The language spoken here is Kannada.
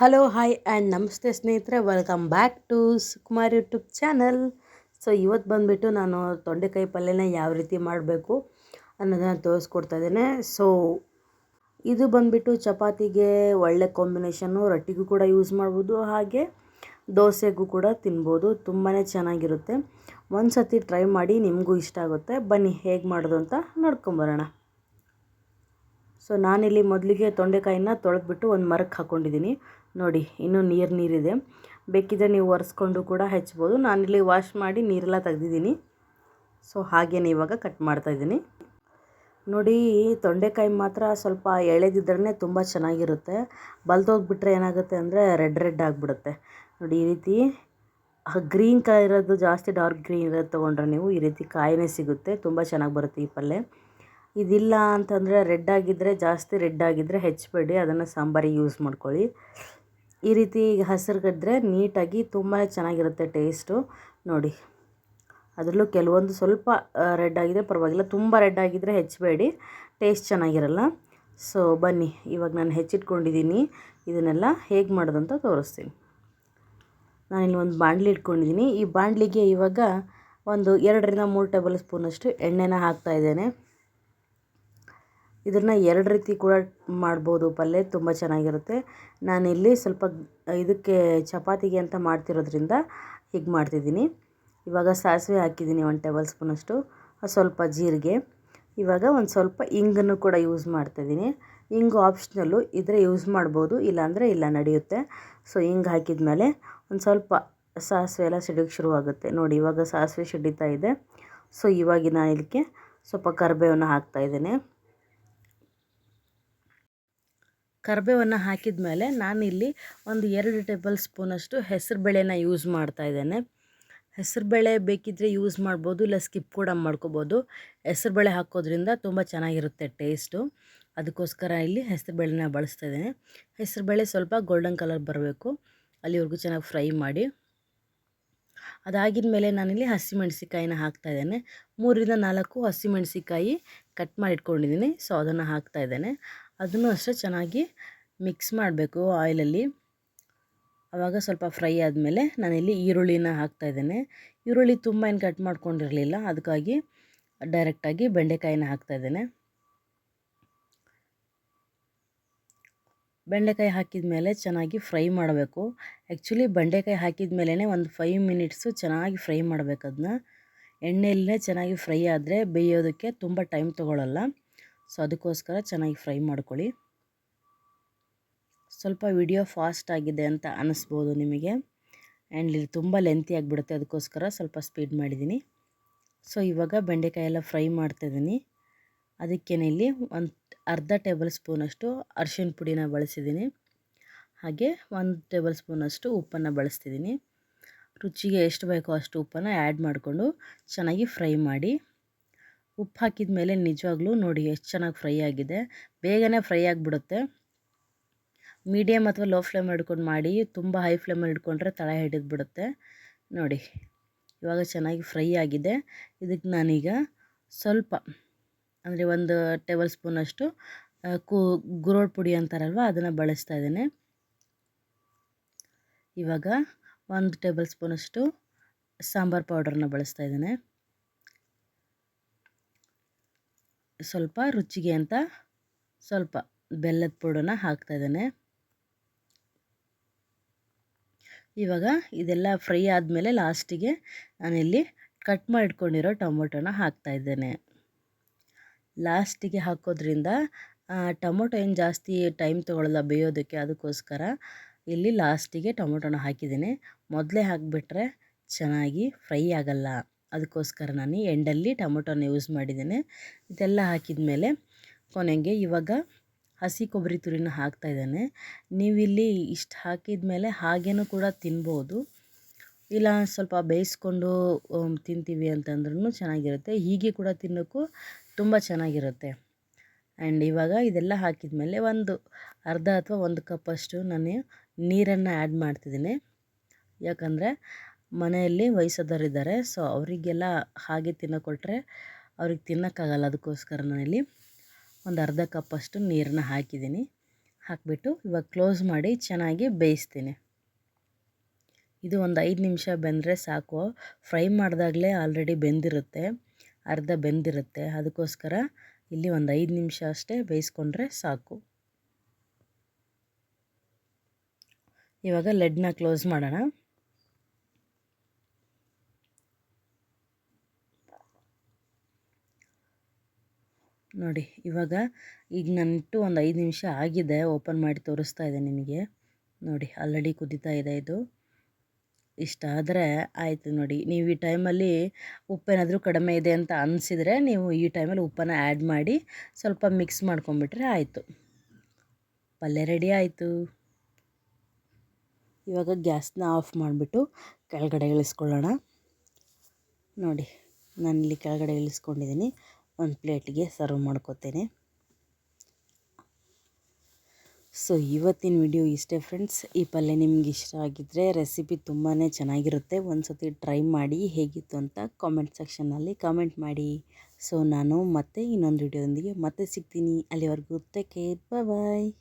ಹಲೋ ಹಾಯ್ ಆ್ಯಂಡ್ ನಮಸ್ತೆ ಸ್ನೇಹಿತರೆ. Welcome back to Sukumar YouTube channel so ಇವತ್ತು ಬಂದುಬಿಟ್ಟು ನಾನು ತೊಂಡೆಕಾಯಿ ಪಲ್ಯನ ಯಾವ ರೀತಿ ಮಾಡಬೇಕು ಅನ್ನೋದನ್ನು ತೋರಿಸ್ಕೊಡ್ತಾ ಇದ್ದೇನೆ. ಸೊ ಇದು ಬಂದುಬಿಟ್ಟು ಚಪಾತಿಗೆ ಒಳ್ಳೆ ಕಾಂಬಿನೇಷನ್ನು ರೊಟ್ಟಿಗೂ ಕೂಡ ಯೂಸ್ ಮಾಡ್ಬೋದು. ಹಾಗೆ ದೋಸೆಗೂ ಕೂಡ ತಿನ್ಬೋದು. ತುಂಬಾ ಚೆನ್ನಾಗಿರುತ್ತೆ. ಒಂದು ಸತಿ ಟ್ರೈ ಮಾಡಿ ನಿಮಗೂ ಇಷ್ಟ ಆಗುತ್ತೆ. ಬನ್ನಿ, ಹೇಗೆ ಮಾಡೋದು ಅಂತ ನೋಡ್ಕೊಂಬರೋಣ ಸೊ ನಾನಿಲ್ಲಿ ಮೊದಲಿಗೆ ತೊಂಡೆಕಾಯಿನ ತೊಳೆದ್ಬಿಟ್ಟು ಒಂದು ಮರಕ್ಕೆ ಹಾಕ್ಕೊಂಡಿದ್ದೀನಿ ನೋಡಿ, ಇನ್ನೂ ನೀರು ನೀರಿದೆ. ಬೇಕಿದ್ರೆ ನೀವು ಒರೆಸ್ಕೊಂಡು ಕೂಡ ಹೆಚ್ಚಬೋದು ನಾನಿಲ್ಲಿ ವಾಶ್ ಮಾಡಿ ನೀರೆಲ್ಲ ತೆಗ್ದಿದ್ದೀನಿ. ಸೊ ಹಾಗೇನೆ ಇವಾಗ ಕಟ್ ಮಾಡ್ತಾಯಿದ್ದೀನಿ ನೋಡಿ, ತೊಂಡೆಕಾಯಿ ಮಾತ್ರ ಸ್ವಲ್ಪ ಎಳೆದಿದ್ರೇ ತುಂಬ ಚೆನ್ನಾಗಿರುತ್ತೆ. ಬಲ್ದೋಗ್ಬಿಟ್ರೆ ಏನಾಗುತ್ತೆ ಅಂದರೆ ರೆಡ್ ರೆಡ್ ಆಗಿಬಿಡುತ್ತೆ. ನೋಡಿ, ಈ ರೀತಿ ಗ್ರೀನ್ ಕಲರ್ ಇರೋದು ಜಾಸ್ತಿ ಡಾರ್ಕ್ ಗ್ರೀನ್ ಇರೋದು ತೊಗೊಂಡ್ರೆ ನೀವು ಈ ರೀತಿ ಕಾಯಿನೇ ಸಿಗುತ್ತೆ. ತುಂಬ ಚೆನ್ನಾಗಿ ಬರುತ್ತೆ ಈ ಪಲ್ಯ ಇದಿಲ್ಲ ಅಂತಂದರೆ ರೆಡ್ ಆಗಿದ್ದರೆ ಜಾಸ್ತಿ ರೆಡ್ ಆಗಿದ್ದರೆ ಹೆಚ್ಚಬೇಡಿ ಅದನ್ನು ಸಾಂಬಾರಿಗೆ ಯೂಸ್ ಮಾಡ್ಕೊಳ್ಳಿ. ಈ ರೀತಿ ಹಸಿರುಗದ್ರೆ ನೀಟಾಗಿ ತುಂಬ ಚೆನ್ನಾಗಿರುತ್ತೆ ಟೇಸ್ಟು. ನೋಡಿ, ಅದರಲ್ಲೂ ಕೆಲವೊಂದು ಸ್ವಲ್ಪ ರೆಡ್ ಆಗಿದೆ, ಪರವಾಗಿಲ್ಲ. ತುಂಬ ರೆಡ್ ಆಗಿದ್ದರೆ ಹೆಚ್ಚಬೇಡಿ, ಟೇಸ್ಟ್ ಚೆನ್ನಾಗಿರಲ್ಲ. ಸೊ, ಬನ್ನಿ, ಇವಾಗ ನಾನು ಹೆಚ್ಚಿಟ್ಕೊಂಡಿದ್ದೀನಿ. ಇದನ್ನೆಲ್ಲ ಹೇಗೆ ಮಾಡೋದು ಅಂತ ತೋರಿಸ್ತೀನಿ. ನಾನಿಲ್ಲಿ ಒಂದು ಬಾಣಲಿ ಇಟ್ಕೊಂಡಿದ್ದೀನಿ. ಈ ಬಾಣಲಿಗೆ ಇವಾಗ ಒಂದು ಎರಡರಿಂದ ಮೂರು ಟೇಬಲ್ ಸ್ಪೂನಷ್ಟು ಎಣ್ಣೆನ ಹಾಕ್ತಾಯಿದ್ದೇನೆ ಇದನ್ನು ಎರಡು ರೀತಿ ಕೂಡ ಮಾಡ್ಬೋದು. ಪಲ್ಯ ತುಂಬ ಚೆನ್ನಾಗಿರುತ್ತೆ. ನಾನಿಲ್ಲಿ ಸ್ವಲ್ಪ ಇದಕ್ಕೆ ಚಪಾತಿಗೆ ಅಂತ ಮಾಡ್ತಿರೋದ್ರಿಂದ ಹೀಗೆ ಮಾಡ್ತಿದ್ದೀನಿ. ಇವಾಗ ಸಾಸಿವೆ ಹಾಕಿದ್ದೀನಿ ಒಂದು ಟೇಬಲ್ ಸ್ಪೂನಷ್ಟು ಸ್ವಲ್ಪ ಜೀರಿಗೆ. ಇವಾಗ ಒಂದು ಸ್ವಲ್ಪ ಇಂಗನ್ನು ಕೂಡ ಯೂಸ್ ಮಾಡ್ತಾಯಿದ್ದೀನಿ ಇಂಗು ಆಪ್ಷನಲ್ಲು ಇದ್ರೆ ಯೂಸ್ ಮಾಡ್ಬೋದು, ಇಲ್ಲಾಂದರೆ ಇಲ್ಲ, ನಡೆಯುತ್ತೆ. ಸೊ ಹಿಂಗೆ ಹಾಕಿದ ಮೇಲೆ ಒಂದು ಸ್ವಲ್ಪ ಸಾಸಿವೆ ಎಲ್ಲ ಸಿಡಿಯೋಕ್ಕೆ ಶುರುವಾಗುತ್ತೆ. ನೋಡಿ, ಇವಾಗ ಸಾಸಿವೆ ಸಿಡಿತಾ ಇದೆ. ಸೊ ಇವಾಗ ನಾನು ಇದಕ್ಕೆ ಸ್ವಲ್ಪ ಕರಿಬೇವನ್ನು ಹಾಕ್ತಾಯಿದ್ದೇನೆ ಕರಿಬೇವನ್ನು ಹಾಕಿದ ಮೇಲೆ ನಾನಿಲ್ಲಿ ಒಂದು ಎರಡು ಟೇಬಲ್ ಸ್ಪೂನಷ್ಟು ಹೆಸರುಬೇಳೆನ ಯೂಸ್ ಮಾಡ್ತಾ ಇದ್ದೇನೆ. ಹೆಸರುಬೇಳೆ ಬೇಕಿದ್ದರೆ ಯೂಸ್ ಮಾಡ್ಬೋದು, ಇಲ್ಲ ಸ್ಕಿಪ್ ಕೂಡ ಮಾಡ್ಕೋಬೋದು. ಹೆಸರುಬೇಳೆ ಹಾಕೋದ್ರಿಂದ ತುಂಬ ಚೆನ್ನಾಗಿರುತ್ತೆ ಟೇಸ್ಟು. ಅದಕ್ಕೋಸ್ಕರ ಇಲ್ಲಿ ಹೆಸರುಬೇಳೆನ ಬಳಸ್ತಾ ಇದ್ದೇನೆ. ಹೆಸರುಬೇಳೆ ಸ್ವಲ್ಪ ಗೋಲ್ಡನ್ ಕಲರ್ ಬರಬೇಕು. ಅಲ್ಲಿವರೆಗೂ ಚೆನ್ನಾಗಿ ಫ್ರೈ ಮಾಡಿ. ಅದಾಗಿದ ಮೇಲೆ ನಾನಿಲ್ಲಿ ಹಾಕ್ತಾ ಇದ್ದೇನೆ. ಮೂರರಿಂದ ನಾಲ್ಕು ಹಸಿಮೆಣಸಿಕಾಯಿ ಕಟ್ ಮಾಡಿ ಇಟ್ಕೊಂಡಿದ್ದೀನಿ ಸೊ ಅದನ್ನು ಹಾಕ್ತಾಯಿದ್ದೇನೆ ಅದನ್ನು ಅಷ್ಟೇ ಚೆನ್ನಾಗಿ ಮಿಕ್ಸ್ ಮಾಡಬೇಕು ಆಯಿಲಲ್ಲಿ. ಆವಾಗ ಸ್ವಲ್ಪ ಫ್ರೈ ಆದಮೇಲೆ ನಾನಿಲ್ಲಿ ಈರುಳ್ಳಿನ ಹಾಕ್ತಾಯಿದ್ದೇನೆ ಈರುಳ್ಳಿ ತುಂಬ ಏನು ಕಟ್ ಮಾಡ್ಕೊಂಡಿರಲಿಲ್ಲ, ಅದಕ್ಕಾಗಿ ಡೈರೆಕ್ಟಾಗಿ ಬೆಂಡೆಕಾಯಿನ ಹಾಕ್ತಾಯಿದ್ದೇನೆ ಬೆಂಡೆಕಾಯಿ ಹಾಕಿದ ಮೇಲೆ ಚೆನ್ನಾಗಿ ಫ್ರೈ ಮಾಡಬೇಕು. ಆ್ಯಕ್ಚುಲಿ ಬೆಂಡೆಕಾಯಿ ಹಾಕಿದ ಮೇಲೇ ಒಂದು ಫೈವ್ ಮಿನಿಟ್ಸು ಚೆನ್ನಾಗಿ ಫ್ರೈ ಮಾಡಬೇಕು ಅದನ್ನ. ಎಣ್ಣೆಯಲ್ಲೇ ಚೆನ್ನಾಗಿ ಫ್ರೈ ಆದರೆ ಬೇಯೋದಕ್ಕೆ ತುಂಬ ಟೈಮ್ ತೊಗೊಳ್ಳಲ್ಲ ಸೊ ಅದಕ್ಕೋಸ್ಕರ ಚೆನ್ನಾಗಿ ಫ್ರೈ ಮಾಡ್ಕೊಳ್ಳಿ. ಸ್ವಲ್ಪ ವಿಡಿಯೋ ಫಾಸ್ಟ್ ಆಗಿದೆ ಅಂತ ಅನ್ನಿಸ್ಬೋದು ನಿಮಗೆ. ಆ್ಯಂಡ್ ಇಲ್ಲಿ ತುಂಬ ಲೆಂತಿ ಆಗಿಬಿಡುತ್ತೆ, ಅದಕ್ಕೋಸ್ಕರ ಸ್ವಲ್ಪ ಸ್ಪೀಡ್ ಮಾಡಿದ್ದೀನಿ. ಸೊ ಇವಾಗ ಬೆಂಡೆಕಾಯಿ ಎಲ್ಲ ಫ್ರೈ ಮಾಡ್ತಾಯಿದ್ದೀನಿ ಅದಕ್ಕೇನೆ ಇಲ್ಲಿ ಒಂದು ಅರ್ಧ ಟೇಬಲ್ ಸ್ಪೂನಷ್ಟು ಅರ್ಶಿನ ಪುಡಿನ ಬಳಸಿದ್ದೀನಿ. ಹಾಗೆ ಒಂದು ಟೇಬಲ್ ಸ್ಪೂನಷ್ಟು ಉಪ್ಪನ್ನು ಬಳಸ್ತಿದ್ದೀನಿ. ರುಚಿಗೆ ಎಷ್ಟು ಬೇಕೋ ಅಷ್ಟು ಉಪ್ಪನ್ನು ಆ್ಯಡ್ ಮಾಡಿಕೊಂಡು ಚೆನ್ನಾಗಿ ಫ್ರೈ ಮಾಡಿ. ಉಪ್ಪು ಹಾಕಿದ ಮೇಲೆ ನಿಜವಾಗ್ಲೂ ನೋಡಿ ಎಷ್ಟು ಚೆನ್ನಾಗಿ ಫ್ರೈ ಆಗಿದೆ. ಬೇಗನೆ ಫ್ರೈ ಆಗಿಬಿಡುತ್ತೆ. ಮೀಡಿಯಮ್ ಅಥವಾ ಲೋ ಫ್ಲೇಮ್ ಹಿಡ್ಕೊಂಡು ಮಾಡಿ, ತುಂಬ ಹೈ ಫ್ಲೇಮಲ್ಲಿ ಹಿಡ್ಕೊಂಡ್ರೆ ತಳ ಹಿಡಿದು ಬಿಡುತ್ತೆ ನೋಡಿ, ಇವಾಗ ಚೆನ್ನಾಗಿ ಫ್ರೈ ಆಗಿದೆ. ಇದಕ್ಕೆ ನಾನೀಗ ಸ್ವಲ್ಪ, ಅಂದರೆ ಒಂದು ಟೇಬಲ್ ಸ್ಪೂನಷ್ಟು ಕೂ ಗುರೋಡ್ ಪುಡಿ ಅಂತಾರಲ್ವ, ಅದನ್ನು ಬಳಸ್ತಾ ಇದ್ದೇನೆ. ಇವಾಗ ಒಂದು ಟೇಬಲ್ ಸ್ಪೂನಷ್ಟು ಸಾಂಬಾರು ಪೌಡ್ರನ್ನ ಬಳಸ್ತಾ ಇದ್ದೇನೆ. ಸ್ವಲ್ಪ ರುಚಿಗೆ ಅಂತ ಸ್ವಲ್ಪ ಬೆಲ್ಲದ ಪೂಡನ ಹಾಕ್ತಾ ಇದ್ದೇನೆ. ಇವಾಗ ಇದೆಲ್ಲ ಫ್ರೈ ಆದಮೇಲೆ ಲಾಸ್ಟಿಗೆ ನಾನಿಲ್ಲಿ ಕಟ್ ಮಾಡಿಟ್ಕೊಂಡಿರೋ ಟೊಮೊಟೊನ ಹಾಕ್ತಾಯಿದ್ದೇನೆ ಲಾಸ್ಟಿಗೆ ಹಾಕೋದ್ರಿಂದ ಟೊಮೊಟೊ ಏನು ಜಾಸ್ತಿ ಟೈಮ್ ತೊಗೊಳ್ಳಲ್ಲ ಬೇಯೋದಕ್ಕೆ, ಅದಕ್ಕೋಸ್ಕರ ಇಲ್ಲಿ ಲಾಸ್ಟಿಗೆ ಟೊಮೊಟೊನ ಹಾಕಿದ್ದೀನಿ. ಮೊದಲೇ ಹಾಕಿಬಿಟ್ರೆ ಚೆನ್ನಾಗಿ ಫ್ರೈ ಆಗಲ್ಲ. ಅದಕ್ಕೋಸ್ಕರ ನಾನು ಎಂಡಲ್ಲಿ ಟೊಮೊಟೊನ ಯೂಸ್ ಮಾಡಿದ್ದೇನೆ. ಇದೆಲ್ಲ ಹಾಕಿದ ಮೇಲೆ ಕೊನೆಗೆ ಇವಾಗ ಹಸಿ ಕೊಬ್ಬರಿ ತುರಿನ ಹಾಕ್ತಾಯಿದ್ದೇನೆ ನೀವಿಲ್ಲಿ ಇಷ್ಟು ಹಾಕಿದ ಮೇಲೆ ಹಾಗೇನೂ ಕೂಡ ತಿನ್ಬೋದು. ಇಲ್ಲ ಸ್ವಲ್ಪ ಬೇಯಿಸ್ಕೊಂಡು ತಿಂತೀವಿ ಅಂತಂದ್ರೂ ಚೆನ್ನಾಗಿರುತ್ತೆ. ಹೀಗೆ ಕೂಡ ತಿನ್ನೋಕ್ಕೂ ತುಂಬ ಚೆನ್ನಾಗಿರುತ್ತೆ. ಆ್ಯಂಡ್ ಇವಾಗ ಇದೆಲ್ಲ ಹಾಕಿದ ಮೇಲೆ ಒಂದು ಅರ್ಧ ಅಥವಾ ಒಂದು ಕಪ್ಪಷ್ಟು ನಾನು ನೀರನ್ನು ಆ್ಯಡ್ ಮಾಡ್ತಿದ್ದೀನಿ. ಯಾಕಂದರೆ ಮನೆಯಲ್ಲಿ ವಯಸ್ಸಾದವರಿದ್ದಾರೆ. ಸೊ, ಅವರಿಗೆಲ್ಲ ಹಾಗೆ ತಿನ್ನೋಕೊಟ್ರೆ ಅವ್ರಿಗೆ ತಿನ್ನೋಕ್ಕಾಗಲ್ಲ. ಅದಕ್ಕೋಸ್ಕರ ನಾನಿಲ್ಲಿ ಒಂದು ಅರ್ಧ ಕಪ್ಪಷ್ಟು ನೀರನ್ನ ಹಾಕಿದ್ದೀನಿ. ಹಾಕಿಬಿಟ್ಟು ಇವಾಗ ಕ್ಲೋಸ್ ಮಾಡಿ ಚೆನ್ನಾಗಿ ಬೇಯಿಸ್ತೀನಿ. ಇದು ಒಂದು ಐದು ನಿಮಿಷ ಬೆಂದರೆ ಸಾಕು. ಫ್ರೈ ಮಾಡಿದಾಗಲೇ ಆಲ್ರೆಡಿ ಬೆಂದಿರುತ್ತೆ. ಅರ್ಧ ಬೆಂದಿರುತ್ತೆ. ಅದಕ್ಕೋಸ್ಕರ ಇಲ್ಲಿ ಒಂದು ಐದು ನಿಮಿಷ ಅಷ್ಟೇ ಬೇಯಿಸ್ಕೊಂಡ್ರೆ ಸಾಕು. ಇವಾಗ ಲೆಡ್ನ ಕ್ಲೋಸ್ ಮಾಡೋಣ. ನೋಡಿ, ಇವಾಗ ಈಗ ನನ್ನಿಟ್ಟು ಒಂದು ಐದು ನಿಮಿಷ ಆಗಿದೆ, ಓಪನ್ ಮಾಡಿ ತೋರಿಸ್ತಾ ಇದೆ ನಿಮಗೆ. ನೋಡಿ, ಆಲ್ರೆಡಿ ಕುದೀತಾ ಇದೆ ಇದು. ಇಷ್ಟ ಆದರೆ ಆಯಿತು ನೋಡಿ, ನೀವು ಈ ಟೈಮಲ್ಲಿ ಉಪ್ಪೇನಾದರೂ ಕಡಿಮೆ ಇದೆ ಅಂತ ಅನಿಸಿದರೆ ನೀವು ಈ ಟೈಮಲ್ಲಿ ಉಪ್ಪನ್ನು ಆ್ಯಡ್ ಮಾಡಿ ಸ್ವಲ್ಪ ಮಿಕ್ಸ್ ಮಾಡ್ಕೊಂಬಿಟ್ರೆ ಆಯಿತು. ಪಲ್ಯ ರೆಡಿ ಆಯಿತು. ಇವಾಗ ಗ್ಯಾಸ್ನ ಆಫ್ ಮಾಡಿಬಿಟ್ಟು ಕೆಳಗಡೆ ಇಳಿಸ್ಕೊಳ್ಳೋಣ. ನೋಡಿ, ನಾನಿಲ್ಲಿ ಕೆಳಗಡೆ ಇಳಿಸ್ಕೊಂಡಿದ್ದೀನಿ. ಒಂದು ಪ್ಲೇಟ್ಗೆ ಸರ್ವ್ ಮಾಡ್ಕೋತೇನೆ. ಸೊ, ಇವತ್ತಿನ ವಿಡಿಯೋ ಇಷ್ಟೇ ಫ್ರೆಂಡ್ಸ್. ಈ ಪಲ್ಯ ನಿಮ್ಗೆ ಇಷ್ಟ ಆಗಿದ್ದರೆ ರೆಸಿಪಿ ತುಂಬಾ ಚೆನ್ನಾಗಿರುತ್ತೆ. ಒಂದು ಸತಿ ಟ್ರೈ ಮಾಡಿ ಹೇಗಿತ್ತು ಅಂತ ಕಾಮೆಂಟ್ ಸೆಕ್ಷನ್ನಲ್ಲಿ ಕಾಮೆಂಟ್ ಮಾಡಿ. ಸೊ, ನಾನು ಮತ್ತೆ ಇನ್ನೊಂದು ವಿಡಿಯೋದೊಂದಿಗೆ ಮತ್ತೆ ಸಿಗ್ತೀನಿ. ಅಲ್ಲಿವರೆಗೂ ಟೇಕ್ ಬಾಯ್